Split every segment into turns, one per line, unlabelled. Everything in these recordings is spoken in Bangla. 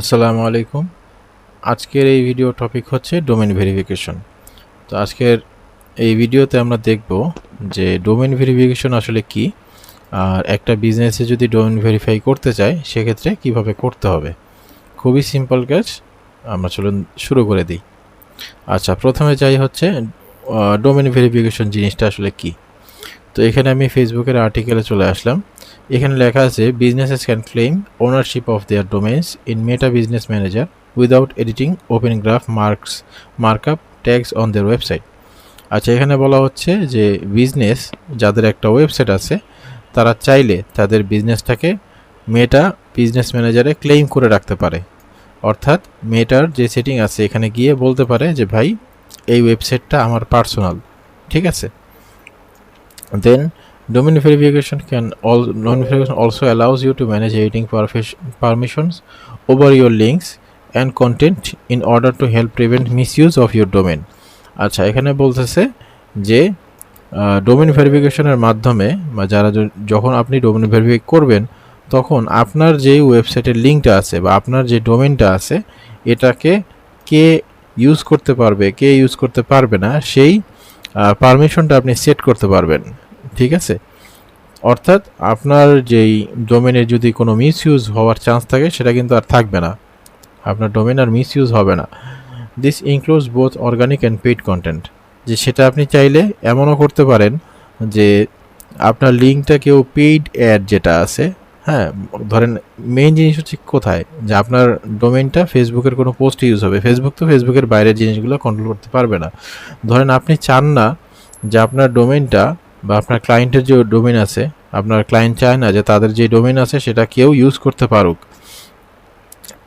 আসসালামু আলাইকুম। আজকের এই ভিডিও টপিক হচ্ছে ডোমেন ভেরিফিকেশন তো আজকের এই ভিডিওতে আমরা দেখব যে ডোমেন ভেরিফিকেশন আসলে কি, আর একটা বিজনেসে যদি ডোমেন ভেরিফাই করতে চাই সেক্ষেত্রে কীভাবে করতে হবে? খুবই সিম্পল কাজ। আমরা চলুন শুরু করে দিই। আচ্ছা প্রথমে যাই হচ্ছে ডোমেন ভেরিফিকেশন জিনিসটা আসলে কি? তো এখানে আমি ফেসবুকের আর্টিকেলে চলে আসলাম। এখানে লেখা আছে businesses can claim ownership of their domains in Meta business manager without editing open graph marks markup tags on their website আচ্ছা এখানে বলা হচ্ছে যে বিজনেস যাদের একটা ওয়েবসাইট আছে, তারা চাইলে তাদের বিজনেসটাকে মেটা বিজনেস ম্যানেজারে ক্লেম করে রাখতে পারে। অর্থাৎ মেটার যে সেটিং আছে, এখানে গিয়ে বলতে পারে যে, ভাই, এই ওয়েবসাইটটা আমার পার্সোনাল ঠিক আছে? দেন Domain verification can all domain verification also allows you to manage editing permissions over your links and content in order to help prevent misuse of your domain আচ্ছা এখানে বলতেছে যে ডোমেন ভেরিফিকেশনের মাধ্যমে বা যারা যখন আপনি ডোমেন ভেরিফাই করবেন তখন আপনার যে ওয়েবসাইটের লিঙ্কটা আছে বা আপনার যে ডোমেনটা আছে এটাকে কে ইউজ করতে পারবে কে ইউজ করতে পারবে না সেই পারমিশনটা আপনি সেট করতে পারবেন ঠিক আছে? অর্থাৎ আপনার যেই ডোমেনে যদি কোনো মিস ইউজ হওয়ার চান্স থাকে, সেটা কিন্তু আর থাকবে না। আপনার ডোমেন আর মিস ইউজ হবে না। This includes both organic and paid content যে সেটা আপনি চাইলে এমনও করতে পারেন যে আপনার লিঙ্কটা কেউ পেইড অ্যাড যেটা আছে হ্যাঁ ধরেন মেইন জিনিস হচ্ছে কোথায়? যে আপনার ডোমেনটা ফেসবুকের কোনো পোস্ট ইউজ হবে। ফেসবুক তো ফেসবুকের বাইরের জিনিসগুলো কন্ট্রোল করতে পারবে না। ধরেন আপনি চান না যে আপনার ডোমেনটা বা আপনার ক্লায়েন্টের যে ডোমেন আছে, আপনার ক্লায়েন্ট চায় না যে তাদের যে ডোমেন আছে সেটা কেউ ইউজ করতে পারুক।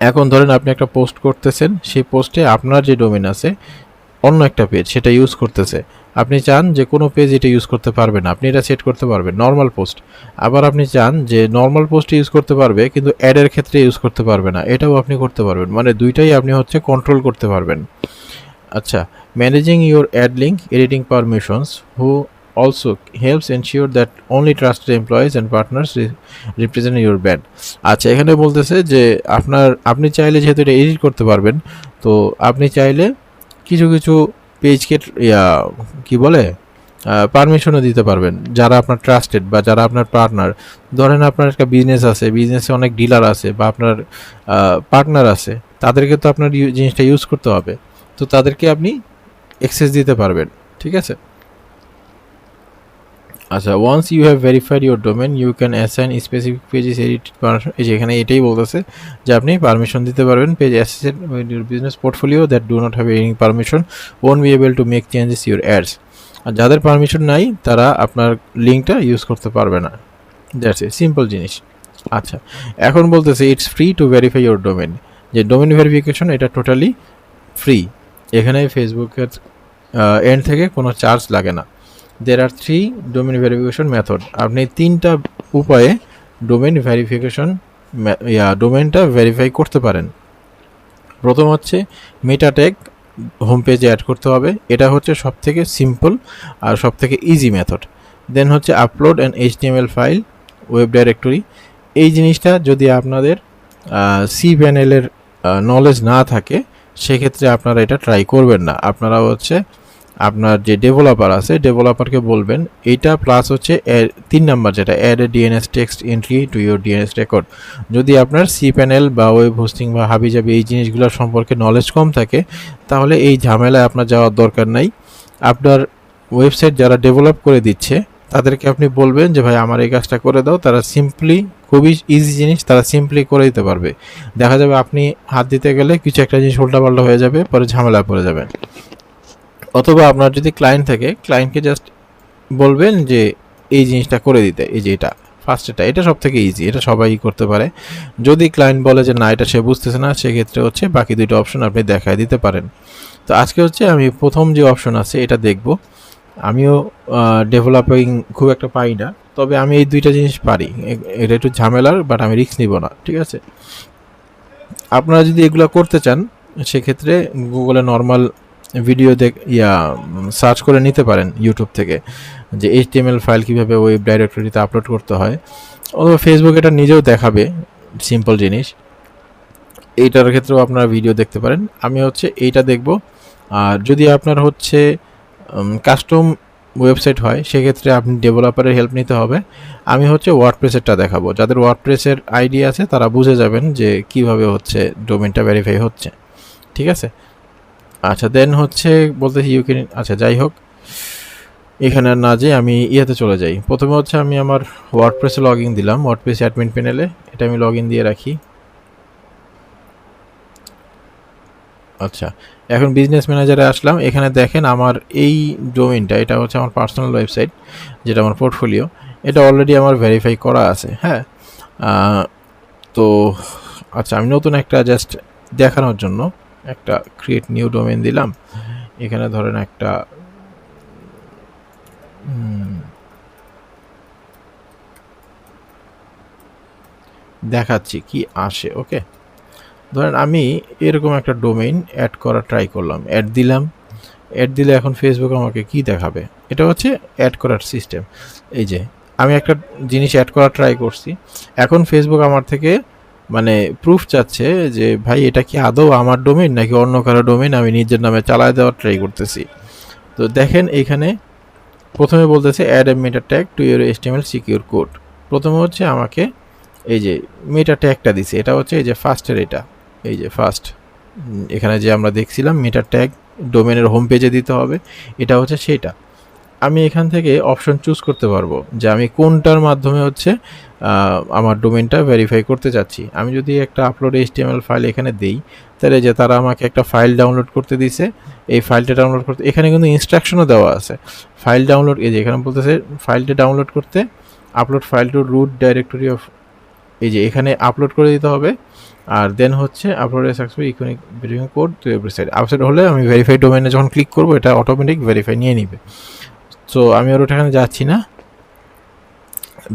এখন ধরেন আপনি একটা পোস্ট করতেছেন, সেই পোস্টে আপনার যে ডোমেন আছে, অন্য একটা পেজ সেটা ইউজ করতেছে। আপনি চান যে কোনো পেজ এটা ইউজ করতে পারবে না, আপনি এটা সেট করতে পারবেন নর্মাল পোস্ট আবার আপনি চান যে নর্মাল পোস্ট ইউজ করতে পারবে, কিন্তু অ্যাডের ক্ষেত্রে ইউজ করতে পারবে না, এটাও আপনি করতে পারবেন। মানে দুইটাই আপনি হচ্ছে কন্ট্রোল করতে পারবেন। আচ্ছা managing your ad link editing permissions who also helps ensure that only trusted employees and partners re- represent your brand আচ্ছা এখানে বলতেছে যে আপনার, আপনি চাইলে যেহেতু এটা এডিট করতে পারবেন, তো আপনি চাইলে কিছু কিছু পেজকে ইয়া, কি বলে পারমিশনও দিতে পারবেন। যারা আপনার ট্রাস্টেড বা যারা আপনার পার্টনার ধরেন আপনার একটা বিজনেস আছে বিজনেসে অনেক ডিলার আছে বা আপনার পার্টনার আছে, তাদেরকে তো আপনার জিনিসটা ইউজ করতে হবে। তো তাদেরকে আপনি অ্যাক্সেস দিতে পারবেন, ঠিক আছে? আচ্ছা once you have verified your domain you can assign specific pages edit এই যে এখানে এটাই বলতেছে যে আপনি পারমিশন দিতে পারবেন page accessed your business portfolio that do not have editing permission won't be able to make changes your ads আর যাদের পারমিশন নাই, তারা আপনার লিঙ্কটা ইউজ করতে পারবে না। দ্যাটস এ সিম্পল জিনিস। আচ্ছা এখন বলতেছে it's free to verify your domain যে ডোমেন ভেরিফিকেশন এটা টোটালি ফ্রি এখানে ফেসবুকের এন্ড থেকে কোনো চার্জ লাগে না। দের আর থ্রি ডোমেন ভেরিফিকেশন মেথড আপনি তিনটা উপায়ে ডোমেন ভেরিফিকেশন ইয়া ডোমেনটা ভেরিফাই করতে পারেন। প্রথম হচ্ছে মেটা ট্যাগ হোম পেজে অ্যাড করতে হবে। এটা হচ্ছে সব থেকে সিম্পল আর সব থেকে ইজি মেথড দেন হচ্ছে upload and HTML file web directory এই জিনিসটা যদি আপনাদের সি প্যানেলের নলেজ না থাকে, সেক্ষেত্রে আপনারা এটা ট্রাই করবেন না। আপনারা হচ্ছে আপনার যে ডেভেলপার আছে ডেভেলপারকে বলবেন এইটা প্লাস হচ্ছে তিন নাম্বার যেটা add a DNS text entry to your DNS record যদি আপনার সি প্যানেল বা ওয়েব হোস্টিং বা হাবিজাবি এই জিনিসগুলো সম্পর্কে নলেজ কম থাকে, তাহলে এই ঝামেলায় আপনার যাওয়ার দরকার নাই। আপনার ওয়েবসাইট যারা ডেভেলপ করে দিচ্ছে, তাদেরকে আপনি বলবেন যে, ভাই, আমার এই কাজটা করে দাও। তারা সিম্পলি খুবই ইজি জিনিস, তারা সিম্পলি করে দিতে পারবে। দেখা যাবে আপনি হাত দিতে গেলে কিছু একটা জিনিস উল্টাপাল্টা হয়ে যাবে, পরে ঝামেলা পড়ে যাবেন। অথবা আপনার যদি ক্লায়েন্ট থাকে ক্লায়েন্টকে জাস্ট বলবেন যে, এই জিনিসটা করে দিতে, এই যে এটা ফার্স্ট এটা এটা সব থেকে ইজি এটা সবাই করতে পারে। যদি ক্লায়েন্ট বলে যে, না, এটা সে বুঝতেছে না, সেক্ষেত্রে হচ্ছে বাকি দুইটা অপশন আপনি দেখায় দিতে পারেন। তো আজকে হচ্ছে আমি প্রথম যে অপশন আছে, এটা দেখব। আমিও ডেভেলপিং খুব একটা পাই না, তবে আমি এই দুইটা জিনিস পারি। এটা একটু ঝামেলার বাট আমি রিস্ক নিব না, ঠিক আছে? আপনারা যদি এগুলো করতে চান, সেক্ষেত্রে গুগলে নর্মাল ভিডিও দেখ, ইয়া সার্চ করে নিতে পারেন ইউটিউব থেকে যে এইচটিএমএল ফাইল কীভাবে ওয়েব ডাইরেক্টরিতে আপলোড করতে হয়। অথবা ফেসবুক এটা নিজেও দেখাবে সিম্পল জিনিস। এইটার ক্ষেত্রেও আপনারা ভিডিও দেখতে পারেন। আমি হচ্ছে এইটা দেখব। আর যদি আপনার হচ্ছে কাস্টম ওয়েবসাইট হয়, সেক্ষেত্রে আপনি ডেভেলপারের হেল্প নিতে হবে। আমি হচ্ছে ওয়ার্ডপ্রেসেরটা দেখাবো। যাদের ওয়ার্ডপ্রেসের আইডিয়া আছে, তারা বুঝে যাবেন যে কীভাবে হচ্ছে ডোমেনটা ভেরিফাই হচ্ছে। ঠিক আছে? আচ্ছা দেন হচ্ছে বলতেছি ইউ আচ্ছা যাই হোক এখানে আর না যে আমি ইয়েতে চলে যাই। প্রথমে হচ্ছে আমি আমার ওয়ার্ডপ্রেসে লগ ইন দিলাম ওয়ার্ড ওয়ার্ডপ্রেস অ্যাডমিন প্যানেলে এটা আমি লগ ইন দিয়ে রাখি। আচ্ছা এখন বিজনেস ম্যানেজারে আসলাম। এখানে দেখেন আমার এই ডোমেনটা এটা হচ্ছে আমার পার্সোনাল ওয়েবসাইট যেটা আমার পোর্টফোলিও এটা অলরেডি আমার ভেরিফাই করা আছে হ্যাঁ? তো আচ্ছা আমি নতুন একটা জাস্ট দেখানোর জন্য একটা ক্রিয়েট নিউ ডোমেন দিলাম। এখানে ধরেন একটা দেখাচ্ছি কি আসে ওকে ধরেন আমি এরকম একটা ডোমেইন অ্যাড করা ট্রাই করলাম অ্যাড দিলাম। অ্যাড দিলে এখন ফেসবুক আমাকে কি দেখাবে? এটা হচ্ছে অ্যাড করার সিস্টেম এই যে, আমি একটা জিনিস অ্যাড করা ট্রাই করছি। এখন ফেসবুক আমার থেকে মানে প্রুফ চাচ্ছে যে, ভাই, এটা কি আদৌ আমার ডোমেন নাকি অন্য কারও ডোমেন আমি নিজের নামে চালায় দেওয়ার ট্রাই করতেছি। তো দেখেন এখানে প্রথমে বলতেছে add a meta tag to your HTML secure code প্রথমে হচ্ছে আমাকে এই যে মেটা ট্যাগটা দিছে। এটা হচ্ছে এই যে ফার্স্টের এটা। এই যে ফার্স্ট এখানে যে আমরা দেখছিলাম মেটা ট্যাগ ডোমেনের হোম পেজে দিতে হবে। এটা হচ্ছে সেটা আমি এখান থেকে অপশন চুজ করতে পারব যে আমি কোনটার মাধ্যমে হচ্ছে আমার ডোমেনটা ভেরিফাই করতে চাচ্ছি। আমি যদি একটা আপলোড এইচটিএমএল ফাইল এখানে দেই, তাহলে যে তারা আমাকে একটা ফাইল ডাউনলোড করতে দিছে, এই ফাইলটা ডাউনলোড করতে, এখানে কিন্তু ইনস্ট্রাকশনও দেওয়া আছে। ফাইল ডাউনলোড এই যে এখানে বলতেছে ফাইলটা ডাউনলোড করতে upload file to root directory of এই যে এখানে আপলোড করে দিতে হবে। আর দেন হচ্ছে upload successful iconic verifying code to every side upside হলে আমি ভেরিফাই ডোমেনে যখন ক্লিক করব, এটা অটোমেটিক ভেরিফাই নিয়ে নিবে। সো আমি আর ওটাখানে যাচ্ছি না।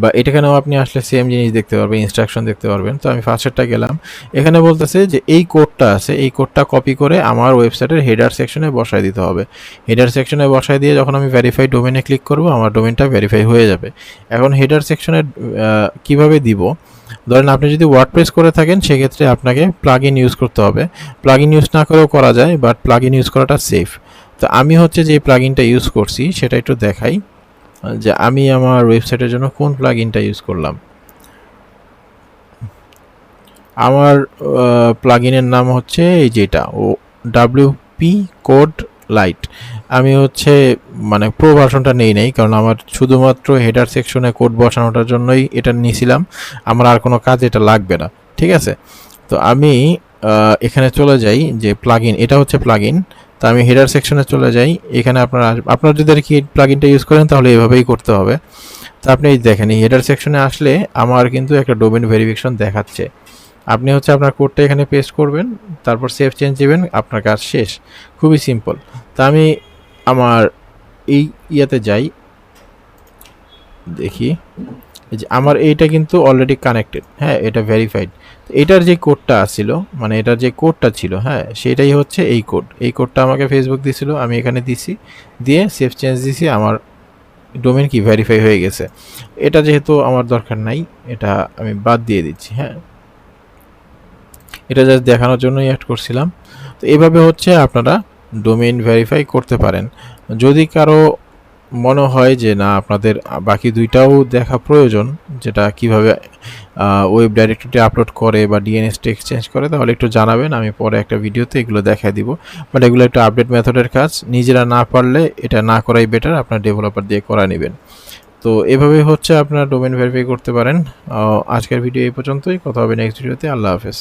বা এটাখানেও আপনি আসলে সেম জিনিস দেখতে পারবেন ইনস্ট্রাকশন দেখতে পারবেন। তো আমি ফার্স্টেরটা গেলাম। এখানে বলতেছে যে এই কোডটা আছে, এই কোডটা কপি করে আমার ওয়েবসাইটের হেডার সেকশনে বসায় দিতে হবে। হেডার সেকশনে বসায় দিয়ে যখন আমি ভেরিফাই ডোমেনে ক্লিক করব, আমার ডোমেনটা ভেরিফাই হয়ে যাবে। এখন হেডার সেকশনে কীভাবে দিব? ধরেন আপনি যদি ওয়ার্ডপ্রেস করে থাকেন, সেক্ষেত্রে আপনাকে প্লাগ ইন ইউজ করতে হবে। প্লাগ ইন ইউজ না করেও করা যায় বাট প্লাগ ইন ইউজ করাটা সেফ তো আমি হচ্ছে যে প্লাগ ইনটা ইউজ করছি, সেটা একটু দেখাই, যে আমি আমার ওয়েবসাইটের জন্য কোন প্লাগ ইনটা ইউজ করলাম। আমার প্লাগ ইনের নাম হচ্ছে এই যেটা, ও ডাব্লিউপি কোড লাইট আমি হচ্ছে মানে প্রো ভার্সনটা নেই নাই, কারণ আমার শুধুমাত্র হেডার সেকশনে কোড বসানোটার জন্যই এটা নিয়েছিলাম। আমার আর কোনো কাজ এটা লাগবে না, ঠিক আছে? তো আমি এখানে চলে যাই যে প্লাগ ইন এটা হচ্ছে প্লাগ ইন তো আমি হেডার সেকশনে চলে যাই। এখানে আপনারা আপনার যদি আর কি প্লাগিনটা ইউজ করেন, তাহলে এভাবেই করতে হবে। তা আপনি এই দেখেন, এই হেডার সেকশনে আসলে আমার কিন্তু একটা ডোমেন ভেরিফিকেশন দেখাচ্ছে। আপনি হচ্ছে আপনার কোডটা এখানে পেস্ট করবেন, তারপর সেভ চেঞ্জ দেবেন, আপনার কাজ শেষ। খুবই সিম্পল তা আমি আমার এই ইয়াতে যাই। দেখি। এই যে আমার এইটা কিন্তু অলরেডি কানেক্টেড হ্যাঁ এটা ভেরিফাইড এটার যে কোডটা ছিল মানে এটার যে কোডটা ছিল হ্যাঁ সেটাই হচ্ছে এই কোড এই কোডটা আমাকে ফেসবুক দিছিল, আমি এখানে দিছি, দিয়ে সেফ চেঞ্জ দিছি, আমার ডোমেন কি ভেরিফাই হয়ে গেছে। এটা যেহেতু আমার দরকার নাই, এটা আমি বাদ দিয়ে দিচ্ছি হ্যাঁ। এটা জাস্ট দেখানোর জন্যই অ্যাড করছিলাম। তো এভাবে হচ্ছে আপনারা ডোমেইন ভেরিফাই করতে পারেন। যদি কারও মনে হয় যে না, আপনাদের বাকি দুইটাও দেখা প্রয়োজন, যেটা কীভাবে ওয়েব ডাইরেক্টরিতে আপলোড করে বা ডিএনএসটা এক্সচেঞ্জ করে, তাহলে একটু জানাবেন, আমি পরে একটা ভিডিওতে এগুলো দেখায় দিব। বাট এগুলো একটু আপডেট মেথডের কাজ, নিজেরা না পারলে এটা না করাই বেটার আপনার ডেভেলপার দিয়ে করা নেবেন। তো এভাবে হচ্ছে আপনার ডোমেন ভেরিফাই করতে পারেন। আজকের ভিডিও এই পর্যন্তই, কথা হবে নেক্সট ভিডিওতে আল্লাহ হাফেজ।